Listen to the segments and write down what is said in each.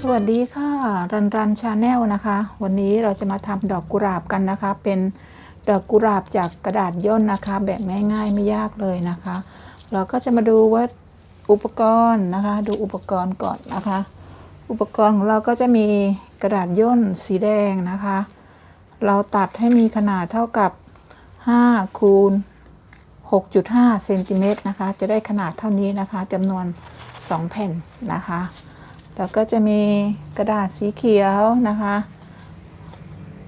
สวัสดีค่ะ รันรันชาแนลนะคะ วันนี้เราจะมาทำดอกกุหลาบกันนะคะ เป็นดอกกุหลาบจากกระดาษย่นนะคะ แบบง่ายๆไม่ยากเลยนะคะ เราก็จะมาดูว่าอุปกรณ์นะคะ ดูอุปกรณ์ก่อนนะคะ อุปกรณ์ของเราก็จะมีกระดาษย่นสีแดงนะคะ เราตัดให้มีขนาดเท่ากับ5คูณ6.5เซนติเมตรนะคะ จะได้ขนาดเท่านี้นะคะจำนวน 2 แผ่นนะคะ แล้วก็จะมีกระดาษสีเขียวนะคะ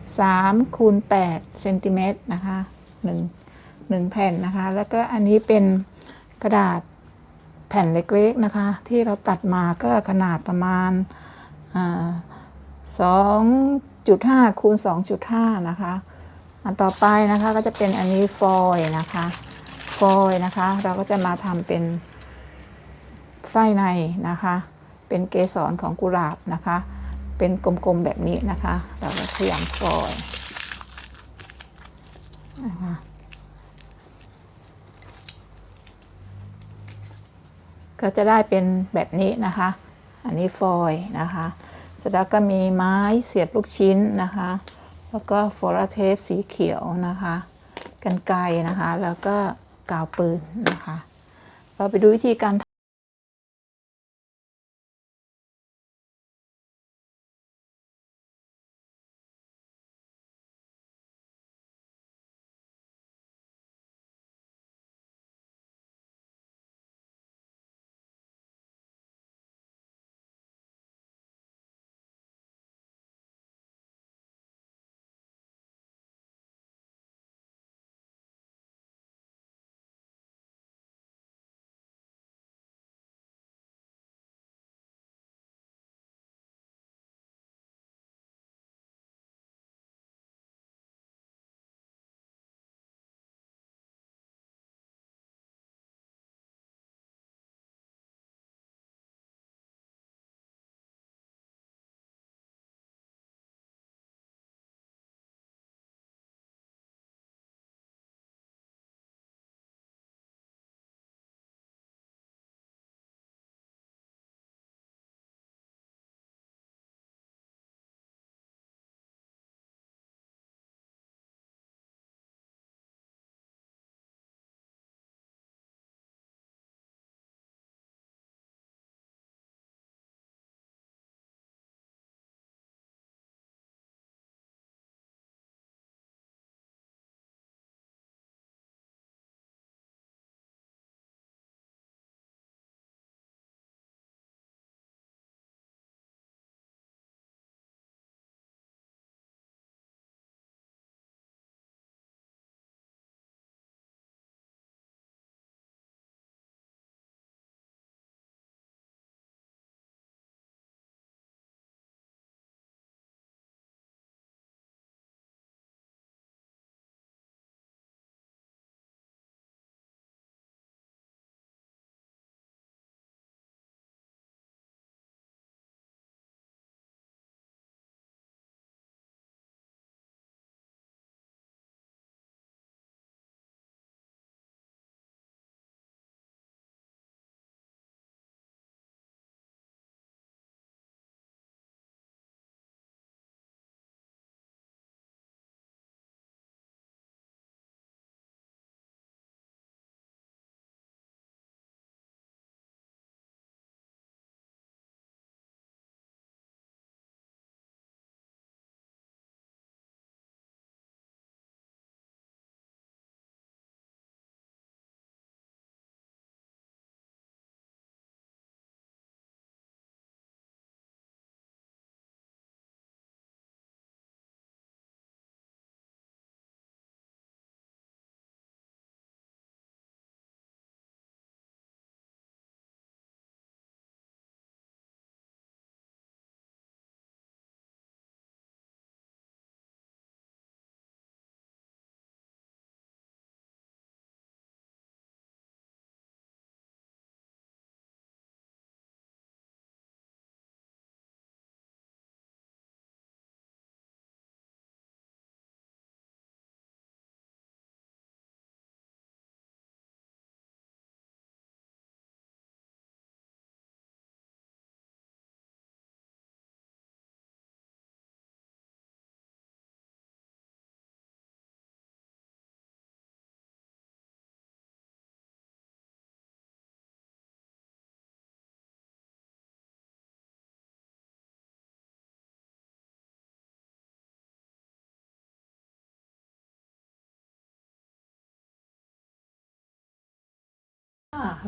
3คูณ8เซนติเมตรนะคะ1 1แผ่นนะคะ แล้วก็อันนี้เป็นกระดาษแผ่นเล็กๆนะคะ ที่เราตัดมาก็ขนาดประมาณอ่า2.5คูณ2.5นะคะอันต่อไปนะคะก็จะเป็นอันนี้ฟอยนะคะฟอยนะคะ เราก็จะมาทำเป็นไส้ในนะคะ เป็นเกสรของกุหลาบนะคะ เป็นกลมๆแบบนี้นะคะ เราก็ขยำฟอยล์นะคะก็จะได้เป็นแบบนี้นะคะ อันนี้ฟอยนะคะเสร็จแล้วก็มีไม้เสียบลูกชิ้นนะคะ แล้วก็โฟลาเทปสีเขียวนะคะกันไกนะคะ แล้วก็กาวปืนนะคะ เราไปดูวิธีการ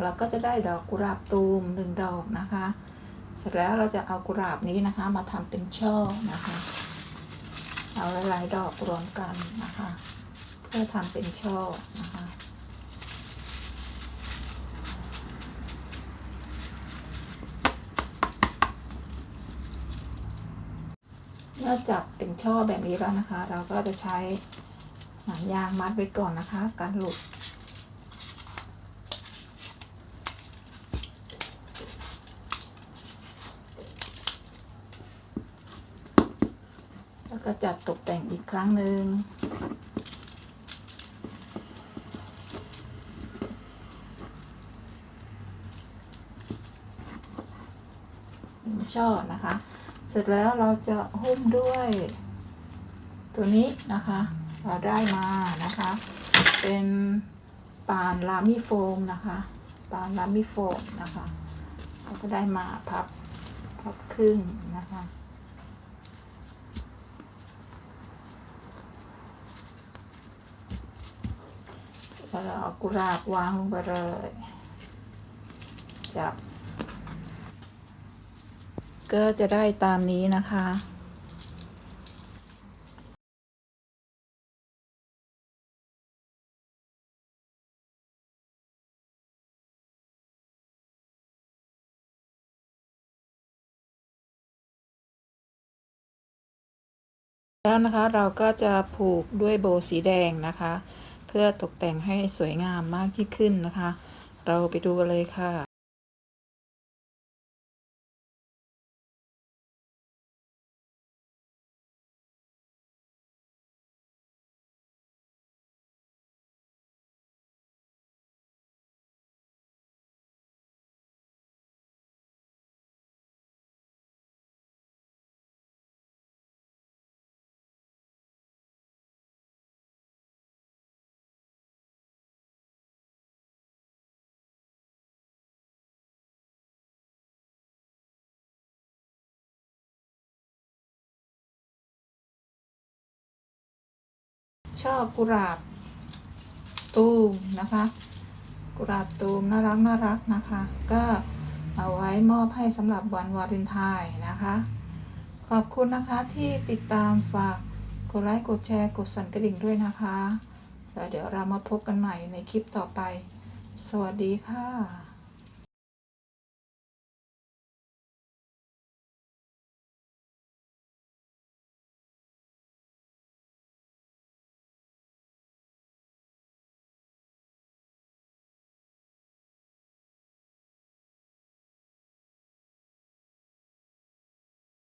เราก็จะได้ดอกกุหลาบตูมหนึ่งดอกนะคะ เสร็จแล้วเราจะเอากุหลาบนี้นะคะ มาทำเป็นช่อนะคะ เอาหลายๆดอกรวมกันนะคะ เพื่อทำเป็นช่อนะคะเมื่อจับเป็นช่อแบบนี้แล้วนะคะ เราก็จะใช้หนังยางมัดไว้ก่อนนะคะการหลุด แล้ว ก็จัดตกแต่งอีกครั้งหนึ่งช่อนะคะ เสร็จแล้วเราจะหุ้มด้วยตัวนี้นะคะ เราได้มานะคะ เป็นปานลามิโฟมนะคะ ปานลามิโฟมนะคะ เราก็ได้มาพับพับครึ่งนะคะ แล้วเราเอากุหลาบวางลงไปเลย จับ ก็จะได้ตามนี้นะคะแล้วนะคะเราก็จะผูกด้วยโบสีแดงนะคะ เพื่อตกแต่งให้สวยงามมากยิ่งขึ้นนะคะ เราไปดูกันเลยค่ะ ชอบกุหลาบตูมนะคะ กุหลาบตูมน่ารักน่ารักนะคะ ก็เอาไว้มอบให้สำหรับวันวาเลนไทน์นะคะ ขอบคุณนะคะที่ติดตามฝากกดไลค์กดแชร์กดสั่นกระดิ่งด้วยนะคะแล้วเดี๋ยวเรามาพบกันใหม่ในคลิปต่อไป สวัสดีค่ะ